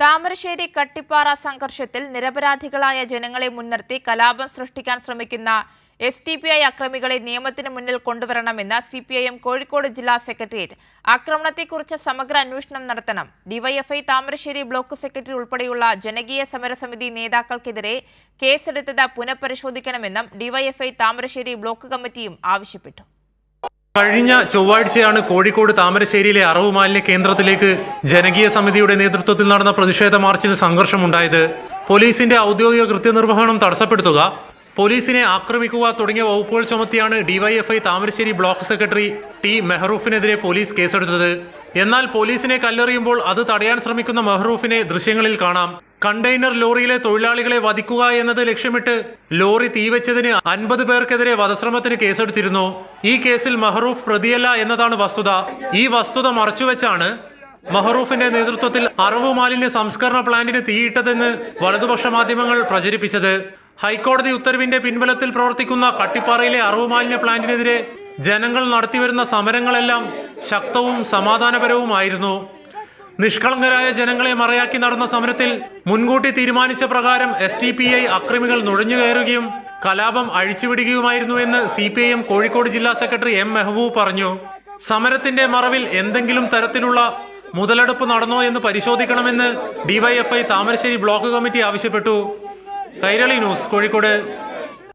താമരശ്ശേരി കട്ടിപ്പാറ സംഘർഷത്തിൽ നിരപരാധികളായ ജനങ്ങളെ മുൻനിർത്തി കലാപം സൃഷ്ടിക്കാൻ ശ്രമിക്കുന്ന എസ് ടി പി ഐ അക്രമികളെ നിയമത്തിന് മുന്നിൽ കൊണ്ടുവരണമെന്ന് C P I M Kozhikode ജില്ലാ സെക്രട്ടേറിയറ്റ് ആക്രമണത്തെക്കുറിച്ച് സമഗ്ര അന്വേഷണം നടത്തണം. ഡിവൈഎഫ്ഐ താമരശ്ശേരി ബ്ലോക്ക് സെക്രട്ടറി ഉൾപ്പെടെയുള്ള ജനകീയ സമരസമിതി നേതാക്കൾക്കെതിരെ കേസെടുത്തത് പുനഃപരിശോധിക്കണമെന്നും ഡിവൈഎഫ്ഐ താമരശ്ശേരി ബ്ലോക്ക് കമ്മിറ്റിയും ആവശ്യപ്പെട്ടു. കഴിഞ്ഞ ചൊവ്വാഴ്ചയാണ് കോഴിക്കോട് താമരശ്ശേരിയിലെ അറവ് മാലിന്യ കേന്ദ്രത്തിലേക്ക് ജനകീയ സമിതിയുടെ നേതൃത്വത്തിൽ നടന്ന പ്രതിഷേധ മാർച്ചിന് സംഘർഷമുണ്ടായത്. പോലീസിന്റെ ഔദ്യോഗിക കൃത്യനിർവഹണം തടസ്സപ്പെടുത്തുക പോലീസിനെ ആക്രമിക്കുക തുടങ്ങിയ വകുപ്പുകൾ ചുമത്തിയാണ് DYFI Thamarassery block secretary T മെഹ്റൂഫിനെതിരെ police കേസെടുത്തത്. എന്നാൽ പോലീസിനെ കല്ലെറിയുമ്പോൾ അത് തടയാൻ ശ്രമിക്കുന്ന മെഹ്റൂഫിനെ ദൃശ്യങ്ങളിൽ കാണാം. കണ്ടെയ്നർ ലോറിയിലെ തൊഴിലാളികളെ വധിക്കുക എന്നത് ലക്ഷ്യമിട്ട് ലോറി തീവച്ചതിന് അൻപത് പേർക്കെതിരെ വധശ്രമത്തിന് കേസെടുത്തിരുന്നു. ഈ കേസിൽ മെഹ്റൂഫ് പ്രതിയല്ല എന്നതാണ് വസ്തുത. ഈ വസ്തുത മറച്ചുവെച്ചാണ് മഹറൂഫിന്റെ നേതൃത്വത്തിൽ അറവ് മാലിന്യ സംസ്കരണ പ്ലാന്റിന് തീയിട്ടതെന്ന് വലതുപക്ഷ മാധ്യമങ്ങൾ പ്രചരിപ്പിച്ചത്. ഹൈക്കോടതി ഉത്തരവിന്റെ പിൻബലത്തിൽ പ്രവർത്തിക്കുന്ന കട്ടിപ്പാറയിലെ അറവ് മാലിന്യ പ്ലാന്റിനെതിരെ ജനങ്ങൾ നടത്തിവരുന്ന സമരങ്ങളെല്ലാം ശക്തവും സമാധാനപരവുമായിരുന്നു. നിഷ്കളങ്കരായ ജനങ്ങളെ മറയാക്കി നടന്ന സമരത്തിൽ മുൻകൂട്ടി തീരുമാനിച്ച പ്രകാരം എസ് ടി പി ഐ അക്രമികൾ നുഴഞ്ഞുകയറുകയും കലാപം അഴിച്ചുവിടുകയുമായിരുന്നുവെന്ന് C P I M Kozhikode ജില്ലാ സെക്രട്ടറി എം മെഹബൂബ് പറഞ്ഞു. സമരത്തിന്റെ മറവിൽ എന്തെങ്കിലും തരത്തിലുള്ള മുതലെടുപ്പ് നടന്നോ എന്ന് പരിശോധിക്കണമെന്ന് ഡിവൈഎഫ്ഐ താമരശ്ശേരി ബ്ലോക്ക് കമ്മിറ്റി ആവശ്യപ്പെട്ടു. കൈരളി ന്യൂസ് കോഴിക്കോട്.